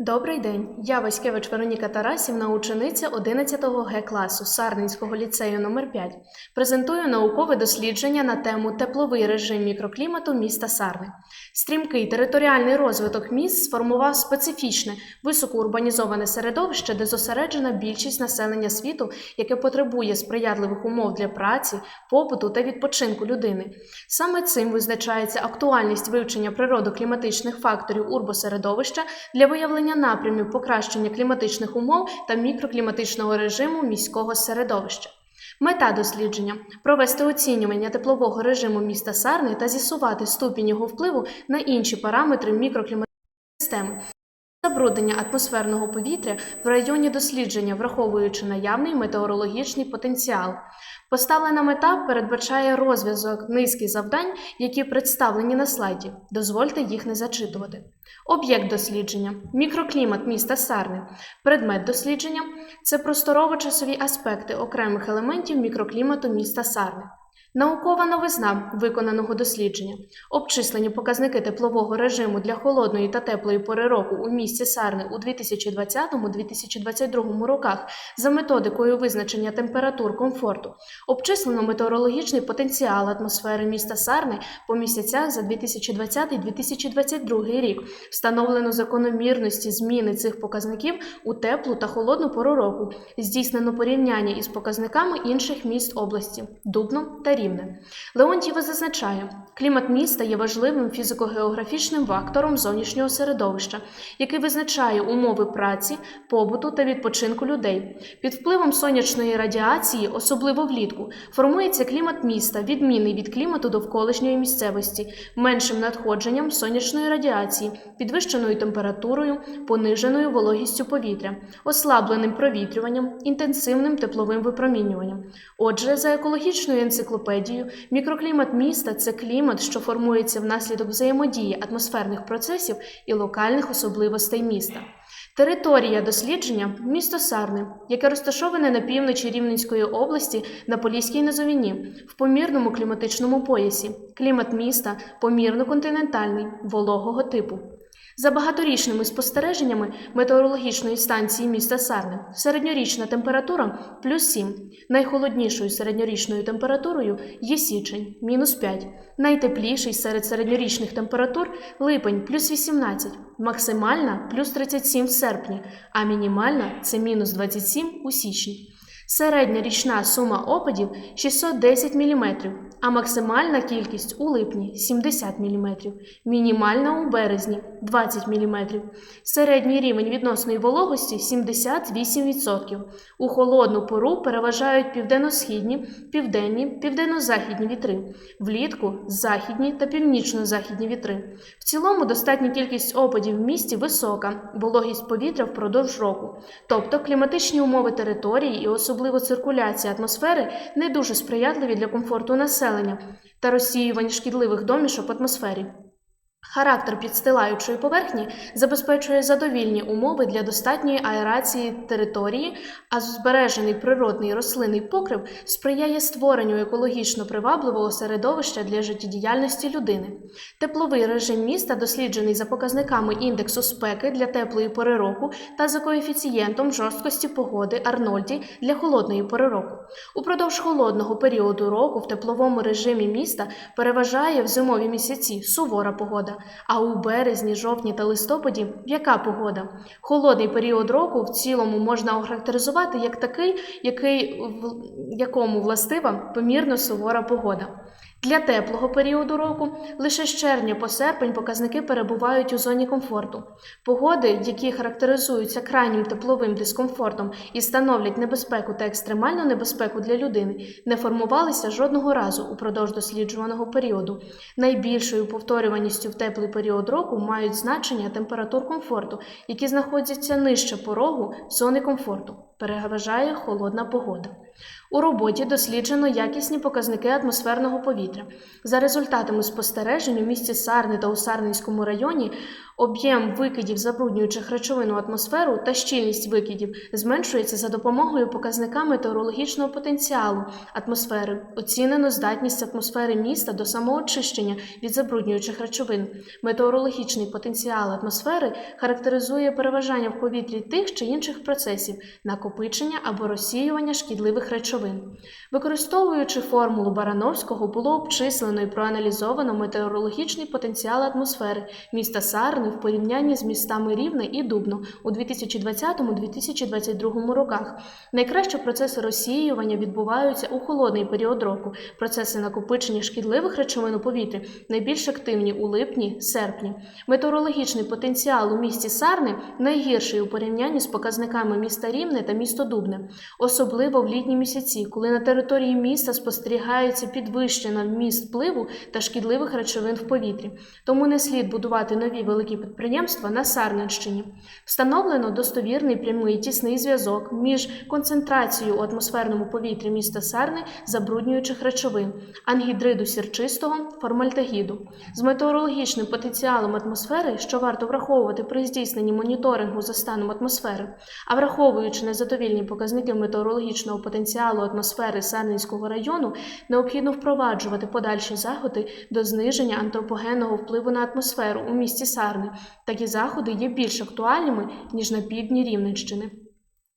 Добрий день. Я Васькевич Вероніка Тарасівна, учениця 11 Г класу Сарненського ліцею номер 5 Презентую наукове дослідження на тему тепловий режим мікроклімату міста Сарни. Стрімкий територіальний розвиток міст сформував специфічне високоурбанізоване середовище, де зосереджена більшість населення світу, яке потребує сприятливих умов для праці, побуту та відпочинку людини. Саме цим визначається актуальність вивчення природокліматичних факторів урбосередовища для виявлення напрямів покращення кліматичних умов та мікрокліматичного режиму міського середовища. Мета дослідження провести оцінювання теплового режиму міста Сарни та з'ясувати ступінь його впливу на інші параметри мікрокліматичної системи. Забруднення атмосферного повітря в районі дослідження, враховуючи наявний метеорологічний потенціал. Поставлена мета передбачає розв'язок низки завдань, які представлені на слайді. Дозвольте їх не зачитувати. Об'єкт дослідження мікроклімат міста Сарни. Предмет дослідження це просторово-часові аспекти окремих елементів мікроклімату міста Сарни. Наукова новизна виконаного дослідження. Обчислені показники теплового режиму для холодної та теплої пори року у місті Сарни у 2020-2022 роках за методикою визначення температур комфорту. Обчислено метеорологічний потенціал атмосфери міста Сарни по місяцях за 2020-2022 рік. Встановлено закономірності зміни цих показників у теплу та холодну пору року. Здійснено порівняння із показниками інших міст області Дубно та Рівне. Леонтьєва зазначає, клімат міста є важливим фізико-географічним фактором зовнішнього середовища, який визначає умови праці, побуту та відпочинку людей. Під впливом сонячної радіації, особливо влітку, формується клімат міста, відмінний від клімату довколишньої місцевості, меншим надходженням сонячної радіації, підвищеною температурою, пониженою вологістю повітря, ослабленим провітрюванням, інтенсивним тепловим випромінюванням. Отже, за екологічною енциклопедією, мікроклімат міста це клімат, що формується внаслідок взаємодії атмосферних процесів і локальних особливостей міста. Територія дослідження місто Сарни, яке розташоване на півночі Рівненської області на Поліській низовині, в помірному кліматичному поясі. Клімат міста помірно-континентальний, вологого типу. За багаторічними спостереженнями метеорологічної станції міста Сарни, середньорічна температура плюс 7, найхолоднішою середньорічною температурою є січень мінус 5, найтепліший серед середньорічних температур липень плюс 18, максимальна плюс 37 в серпні, а мінімальна це мінус 27 у січні. Середня річна сума опадів 610 мм, а максимальна кількість у липні 70 мм, мінімальна у березні 20 мм. Середній рівень відносної вологості 78%. У холодну пору переважають південно-східні, південні, південно-західні вітри, влітку західні та північно-західні вітри. В цілому достатня кількість опадів в місті висока, вологість повітря впродовж року, тобто кліматичні умови території і особливо циркуляція атмосфери не дуже сприятливі для комфорту населення та розсіювання шкідливих домішок в атмосфері. Характер підстилаючої поверхні забезпечує задовільні умови для достатньої аерації території, а збережений природний рослинний покрив сприяє створенню екологічно привабливого середовища для життєдіяльності людини. Тепловий режим міста досліджений за показниками індексу спеки для теплої пори року та за коефіцієнтом жорсткості погоди Арнольді для холодної пори року. Упродовж холодного періоду року в тепловому режимі міста переважає в зимові місяці сувора погода. А у березні, жовтні та листопаді яка погода? Холодний період року в цілому можна охарактеризувати як такий, який, в якому властива помірно сувора погода. Для теплого періоду року лише з червня по серпень показники перебувають у зоні комфорту. Погоди, які характеризуються крайнім тепловим дискомфортом і становлять небезпеку та екстремальну небезпеку для людини, не формувалися жодного разу упродовж досліджуваного періоду. Найбільшою повторюваністю в теплий період року мають значення температур комфорту, які знаходяться нижче порогу зони комфорту. Переважає холодна погода. У роботі досліджено якісні показники атмосферного повітря. За результатами спостережень у місті Сарни та у Сарненському районі Об'єм викидів забруднюючих речовин у атмосферу та щільність викидів зменшується за допомогою показника метеорологічного потенціалу атмосфери. Оцінено здатність атмосфери міста до самоочищення від забруднюючих речовин. Метеорологічний потенціал атмосфери характеризує переважання в повітрі тих чи інших процесів, накопичення або розсіювання шкідливих речовин. Використовуючи формулу Барановського, було обчислено і проаналізовано метеорологічний потенціал атмосфери міста Сарни в порівнянні з містами Рівне і Дубно у 2020-2022 роках. Найкраще процеси розсіювання відбуваються у холодний період року. Процеси накопичення шкідливих речовин у повітрі найбільш активні у липні, серпні. Метеорологічний потенціал у місті Сарни найгірший у порівнянні з показниками міста Рівне та місто Дубне, особливо в літні місяці, коли на території міста спостерігається підвищена вміст впливу та шкідливих речовин в повітрі. Тому не слід будувати нові великі підприємства на Сарненщині. Встановлено достовірний прямий тісний зв'язок між концентрацією у атмосферному повітрі міста Сарни забруднюючих речовин, ангідриду сірчистого, формальдегіду. З метеорологічним потенціалом атмосфери, що варто враховувати при здійсненні моніторингу за станом атмосфери, а враховуючи незадовільні показники метеорологічного потенціалу атмосфери Сарненського району, необхідно впроваджувати подальші заходи до зниження антропогенного впливу на атмосферу у місті Сарни. Такі заходи є більш актуальними ніж на півдні Рівненщини.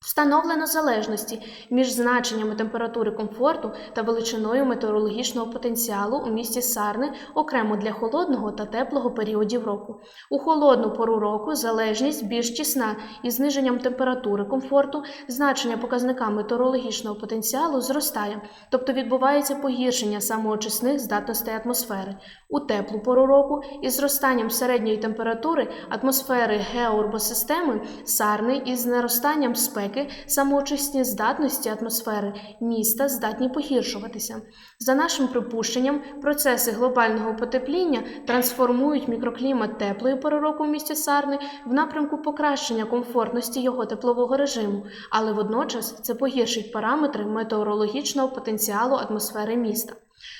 Встановлено залежності між значеннями температури комфорту та величиною метеорологічного потенціалу у місті Сарни окремо для холодного та теплого періодів року. У холодну пору року залежність більш тісна із зниженням температури комфорту, значення показника метеорологічного потенціалу зростає, тобто відбувається погіршення самоочисних здатностей атмосфери. У теплу пору року із зростанням середньої температури атмосфери геоурбосистеми Сарни із наростанням спеки самоочисні здатності атмосфери міста здатні погіршуватися. За нашим припущенням, процеси глобального потепління трансформують мікроклімат теплої пори року в місті Сарни в напрямку покращення комфортності його теплового режиму, але водночас це погіршить параметри метеорологічного потенціалу атмосфери міста.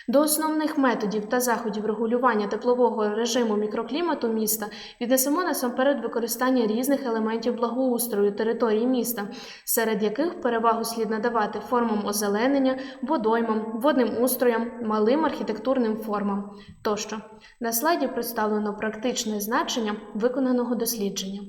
До основних методів та заходів регулювання теплового режиму мікроклімату міста віднесемо насамперед використання різних елементів благоустрою території міста, серед яких перевагу слід надавати формам озеленення, водоймам, водним устроям, малим архітектурним формам тощо. На слайді представлено практичне значення виконаного дослідження.